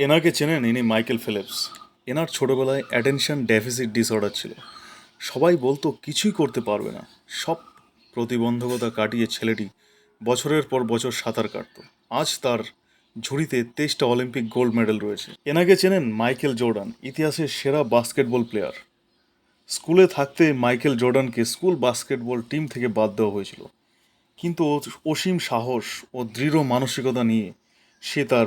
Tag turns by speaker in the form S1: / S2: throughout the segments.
S1: এনাকে চেনেন? ইনি মাইকেল ফিলিপস। এনার ছোটোবেলায় অ্যাটেনশন ডেফিসিট ডিসঅর্ডার ছিল। সবাই বলতো, কিছুই করতে পারবে না। সব প্রতিবন্ধকতা কাটিয়ে ছেলেটি বছরের পর বছর সাঁতার কাটতো। আজ তার ঝুড়িতে তেইশটা অলিম্পিক গোল্ড মেডেল রয়েছে। এনাকে চেনেন? মাইকেল জর্ডান, ইতিহাসের সেরা বাস্কেটবল প্লেয়ার। স্কুলে থাকতে মাইকেল জর্ডানকে স্কুল বাস্কেটবল টিম থেকে বাদ দেওয়া হয়েছিল। কিন্তু অসীম সাহস ও দৃঢ় মানসিকতা নিয়ে সে তার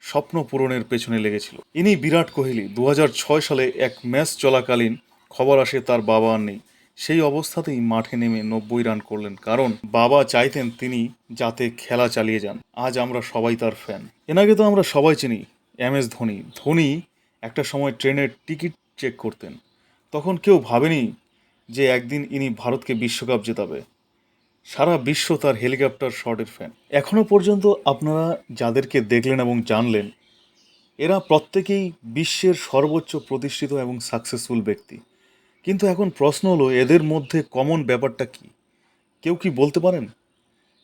S1: স্বপ্ন পূরণের পেছনে লেগেছিল। ইনি বিরাট কোহলি। দু হাজার ছয় সালে এক ম্যাচ চলাকালীন খবর আসে, তার বাবা আর নেই। সেই অবস্থাতেই মাঠে নেমে নব্বই রান করলেন, কারণ বাবা চাইতেন তিনি যাতে খেলা চালিয়ে যান। আজ আমরা সবাই তার ফ্যান। এনাকে তো আমরা সবাই চিনি এম এস ধোনি। ধোনি একটা সময় ট্রেনের টিকিট চেক করতেন। তখন কেউ ভাবেনি যে একদিন ইনি ভারতকে বিশ্বকাপ জেতাবে। সারা বিশ্ব তার হেলিকপ্টার শটের ফ্যান এখনও পর্যন্ত আপনারা যাদেরকে দেখলেন এবং জানলেন, এরা প্রত্যেকেই বিশ্বের সর্বোচ্চ প্রতিষ্ঠিত এবং সাকসেসফুল ব্যক্তি। কিন্তু এখন প্রশ্ন হলো, এদের মধ্যে কমন ব্যাপারটা কি? কেউ কি বলতে পারেন?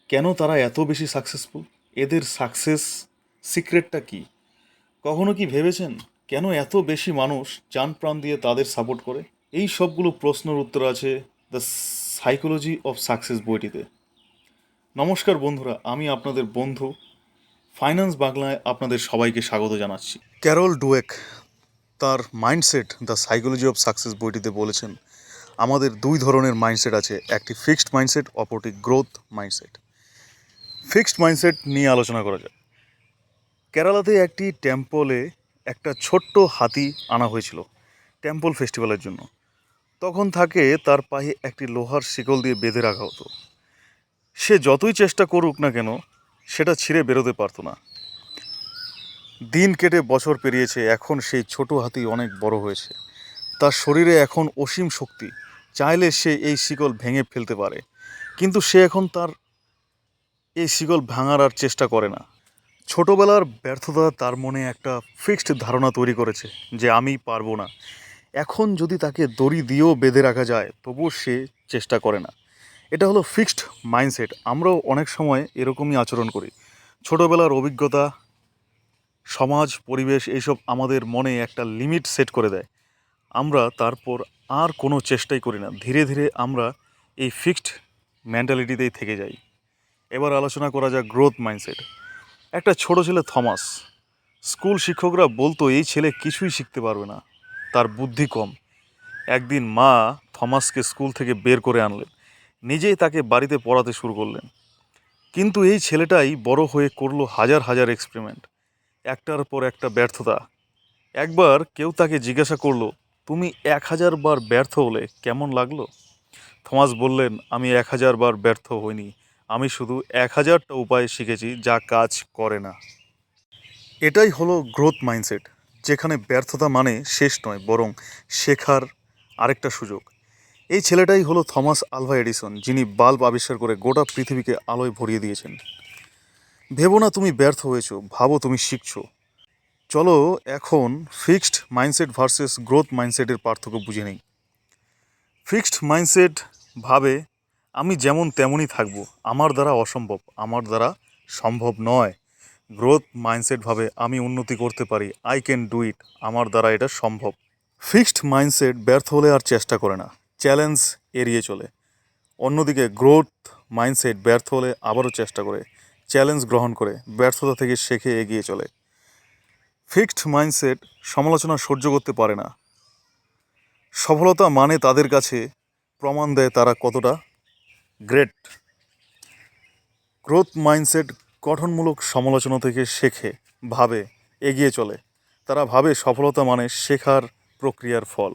S1: কেন তারা এত বেশি সাকসেসফুল এদের সাকসেস সিক্রেটটা কি? কখনো কি ভেবেছেন কেন এত বেশি মানুষ চান প্রাণ দিয়ে তাদের সাপোর্ট করে? এই সবগুলো প্রশ্নের উত্তর আছে দ্য সাইকোলজি অফ সাকসেস বইটিতে। নমস্কার বন্ধুরা, আমি আপনাদের বন্ধু ফাইন্যান্স বাংলায় আপনাদের সবাইকে স্বাগত জানাচ্ছি। ক্যারল ডুয়েক তার mindset the psychology of success বইটিতে বলেছেন, আমাদের দুই ধরনের মাইন্ডসেট আছে, একটি ফিক্সড মাইন্ডসেট, অপরটি গ্রোথ মাইন্ডসেট। ফিক্সড মাইন্ডসেট নিয়ে আলোচনা করা যায় কেরালাতে একটি টেম্পলে একটা ছোট্ট হাতি আনা হয়েছিল, টেম্পল ফেস্টিভ্যালের জন্য। তখন থাকে তার পায়ে একটি লোহার শিকল দিয়ে বেঁধে রাখা হতো। সে যতই চেষ্টা করুক না কেন, সেটা ছিঁড়ে বেরোতে পারতো না। দিন কেটে বছর পেরিয়েছে, এখন সেই ছোট হাতি অনেক বড় হয়েছে। তার শরীরে এখন অসীম শক্তি, চাইলে সে এই শিকল ভেঙে ফেলতে পারে। কিন্তু সে এখন তার এই শিকল ভাঙার আর চেষ্টা করে না। ছোটবেলার ব্যর্থতা তার মনে একটা ফিক্সড ধারণা তৈরি করেছে যে, আমি পারব না। এখন যদি তাকে দড়ি দিয়েও বেঁধে রাখা যায়, তবুও সে চেষ্টা করে না। এটা হলো ফিক্সড মাইন্ডসেট। আমরাও অনেক সময় এরকমই আচরণ করি। ছোটোবেলার অভিজ্ঞতা, সমাজ, পরিবেশ, এইসব আমাদের মনে একটা লিমিট সেট করে দেয়। আমরা তারপর আর কোনো চেষ্টাই করি না। ধীরে ধীরে আমরা এই ফিক্সড মেন্টালিটিতেই থেকে যাই। এবার আলোচনা করা যাক গ্রোথ মাইন্ডসেট। একটা ছোট ছেলে থমাস। স্কুল শিক্ষকরা বলতো, এই ছেলে কিছুই শিখতে পারবে না। তার বুদ্ধি কম। একদিন মা থমাসকে স্কুল থেকে বের করে আনলেন। নিজেই তাকে বাড়িতে পড়াতে শুরু করলেন। কিন্তু এই ছেলেটাই বড় হয়ে করল হাজার হাজার এক্সপেরিমেন্ট একটার পর একটা ব্যর্থতা। একবার কেউ তাকে জিজ্ঞাসা করল, তুমি এক হাজার বার ব্যর্থ হলে কেমন লাগল? থমাস বললেন, আমি এক হাজার বার ব্যর্থ হইনি। আমি শুধু এক হাজারটা উপায় শিখেছি যা কাজ করে না। এটাই হলো গ্রোথ মাইন্ডসেট যেখানে ব্যর্থতা মানে শেষ নয়, বরং শেখার আরেকটা সুযোগ। এই ছেলেটাই হলো থমাস আলভা এডিসন, যিনি বাল্ব আবিষ্কার করে গোটা পৃথিবীকে আলোয় ভরিয়ে দিয়েছেন। ভেবো না তুমি ব্যর্থ হয়েছো, ভাবো তুমি শিখছো। চলো এখন ফিক্সড মাইন্ডসেট ভার্সেস গ্রোথ মাইন্ডসেটের পার্থক্য বুঝে নেই। ফিক্সড মাইন্ডসেট ভাবে, আমি যেমন তেমনই থাকব, আমার দ্বারা অসম্ভব, আমার দ্বারা সম্ভব নয়। গ্রোথ মাইন্ডসেটভাবে আমি উন্নতি করতে পারি আই ক্যান ডু ইট আমার দ্বারা এটা সম্ভব। ফিক্সড মাইন্ডসেট ব্যর্থ হলে আর চেষ্টা করে না চ্যালেঞ্জ এড়িয়ে চলে। অন্যদিকে গ্রোথ মাইন্ডসেট ব্যর্থ হলে আবারও চেষ্টা করে চ্যালেঞ্জ গ্রহণ করে, ব্যর্থতা থেকে শেখে এগিয়ে চলে। ফিক্সড মাইন্ডসেট সমালোচনা সহ্য করতে পারে না। সফলতা মানে তাদের কাছে প্রমাণ দেয় তারা কতটা গ্রেট গ্রোথ মাইন্ডসেট গঠনমূলক সমালোচনা থেকে শেখে, ভাবে, এগিয়ে চলে। তারা ভাবে সফলতা মানে শেখার প্রক্রিয়ার ফল।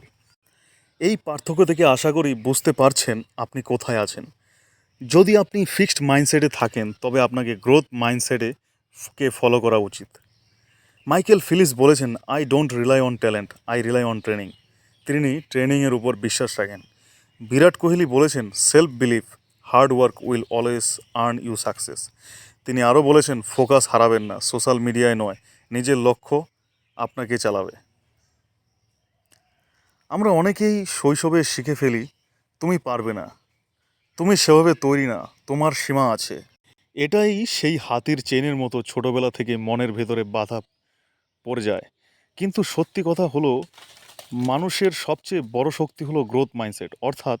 S1: এই পার্থক্য থেকে আশা করি বুঝতে পারছেন আপনি কোথায় আছেন। যদি আপনি ফিক্সড মাইন্ডসেটে থাকেন, তবে আপনাকে গ্রোথ মাইন্ডসেটে কে ফলো করা উচিত। মাইকেল ফিলিস বলেছেন I don't rely on talent I rely on training তিনি ট্রেনিংয়ের উপর বিশ্বাস রাখেন। বিরাট কোহলি বলেছেন self believe hard work will always earn you success. তিনি আরও বলেছেন, ফোকাস হারাবেন না, সোশ্যাল মিডিয়ায় নয়, নিজের লক্ষ্য আপনাকে চালাবে। আমরা অনেকেই শৈশবে শিখে ফেলি, তুমি পারবে না, তুমি সেভাবে তৈরি না, তোমার সীমা আছে। এটাই সেই হাতির চেনের মতো ছোটবেলা থেকে মনের ভেতরে বাধা পড়ে যায়। কিন্তু সত্যি কথা হলো, মানুষের সবচেয়ে বড় শক্তি হলো গ্রোথ মাইন্ডসেট অর্থাৎ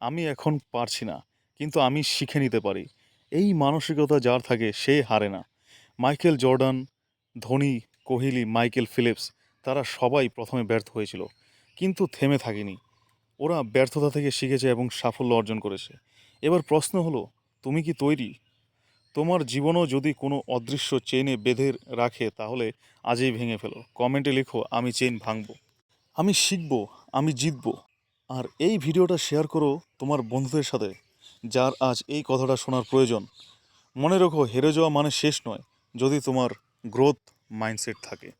S1: আমি এখন পারছি না। কিন্তু আমি শিখে নিতে পারি। এই মানসিকতা যার থাকে, সে হারে না। Michael Jordan, Dhoni, Kohli, Michael Phelps, তারা সবাই প্রথমে ব্যর্থ হয়েছিল, কিন্তু থেমে থাকেনি। ওরা ব্যর্থতা থেকে শিখেছে এবং সাফল্য অর্জন করেছে। এবার প্রশ্ন হলো, তুমি কি তৈরি? তোমার জীবনও যদি কোনো অদৃশ্য চেনে বেঁধে রাখে, তাহলে আজই ভেঙে ফেলো। কমেন্টে লিখো, আমি চেন ভাঙবো। আমি শিখব, আমি জিতবো। আর এই ভিডিওটা শেয়ার করো তোমার বন্ধুদের সাথে। যার আজ এই কথাটা শোনার প্রয়োজন। মনে রেখো, হেরে যাওয়া মানে শেষ নয়, যদি তোমার গ্রোথ মাইন্ডসেট থাকে।